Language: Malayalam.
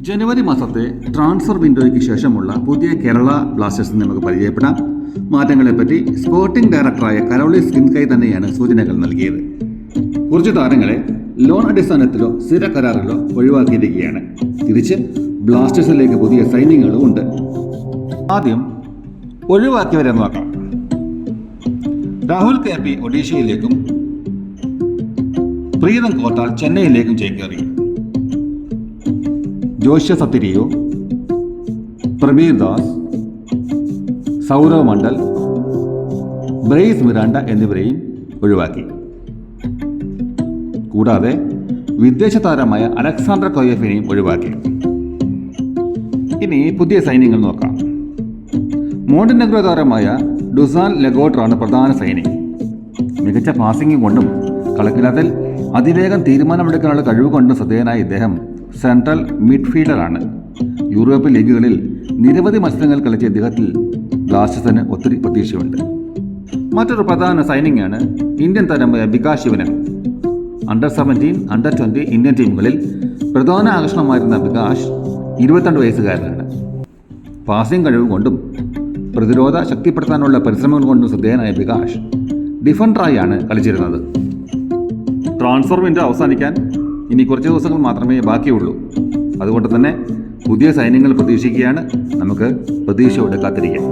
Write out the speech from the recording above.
ജനുവരി മാസത്തെ ട്രാൻസ്ഫർ വിൻഡോയ്ക്ക് ശേഷമുള്ള പുതിയ കേരള ബ്ലാസ്റ്റേഴ്സിന് നമുക്ക് പരിചയപ്പെടാം. മാറ്റങ്ങളെപ്പറ്റി സ്പോർട്ടിംഗ് ഡയറക്ടറായ കരോളി സ്കിൻകൈ തന്നെയാണ് സൂചനകൾ നൽകിയത്. കുറച്ച് താരങ്ങളെ ലോൺ അടിസ്ഥാനത്തിലോ സ്ഥിര കരാറിലോ ഒഴിവാക്കിയിരിക്കുകയാണ്. തിരിച്ച് ബ്ലാസ്റ്റേഴ്സിലേക്ക് പുതിയ സൈനികങ്ങളും ഉണ്ട്. ആദ്യം ഒഴിവാക്കിയവരെ നോക്കാം. രാഹുൽ കെ പി ഒഡീഷയിലേക്കും പ്രീതം കോട്ടാൽ ചെന്നൈയിലേക്കും ചേക്കേറി ജോഷ്യ സത്തിരിയോ പ്രബീർ ദാസ് സൗരവ് മണ്ഡൽ ബ്രേസ് മിറാണ്ട എന്നിവരെയും ഒഴിവാക്കി. കൂടാതെ വിദേശ താരമായ അലക്സാണ്ടർ കൊയഫിനെയും ഒഴിവാക്കി. ഇനി പുതിയ സൈന്യങ്ങൾ നോക്കാം. മോണ്ടിനെഗ്രോ താരമായ ഡുസാൻ ലെഗോട്ടറാണ് പ്രധാന സൈനിക് മികച്ച പാസിംഗ് കൊണ്ടും കളക്കിലത്തിൽ അതിവേഗം തീരുമാനമെടുക്കാനുള്ള കഴിവ് കൊണ്ടും ശ്രദ്ധേയനായ ഇദ്ദേഹം സെൻട്രൽ മിഡ്ഫീൽഡറാണ്. യൂറോപ്യൻ ലീഗുകളിൽ നിരവധി മത്സരങ്ങൾ കളിച്ച ഇദ്ദേഹത്തിൽ ബ്ലാസ്റ്റേഴ്സിന് ഒത്തിരി പ്രതീക്ഷയുണ്ട്. മറ്റൊരു പ്രധാന സൈനിങ്ങാണ് ഇന്ത്യൻ താരമായ Vikas Shivanan under seventeen under twenty Indian ടീമുകളിൽ പ്രധാന ആകർഷണമായിരുന്ന വികാസ് ഇരുപത്തിരണ്ട് വയസ്സുകാരനാണ്. പാസിംഗ് കഴിവ് കൊണ്ടും പ്രതിരോധ ശക്തിപ്പെടുത്താനുള്ള പരിശ്രമങ്ങൾ കൊണ്ടും ശ്രദ്ധേയനായ വികാസ് ഡിഫൻഡറായാണ് കളിച്ചിരുന്നത്. ട്രാൻസ്ഫർ വിൻഡോ അവസാനിക്കാൻ ഇനി കുറച്ച് ദിവസങ്ങൾ മാത്രമേ ബാക്കിയുള്ളൂ. അതുകൊണ്ട് തന്നെ പുതിയ സൈന്യങ്ങൾ പ്രതീക്ഷിക്കുകയാണ്. നമുക്ക് പ്രതീക്ഷയോടെ കാത്തിരിക്കാം.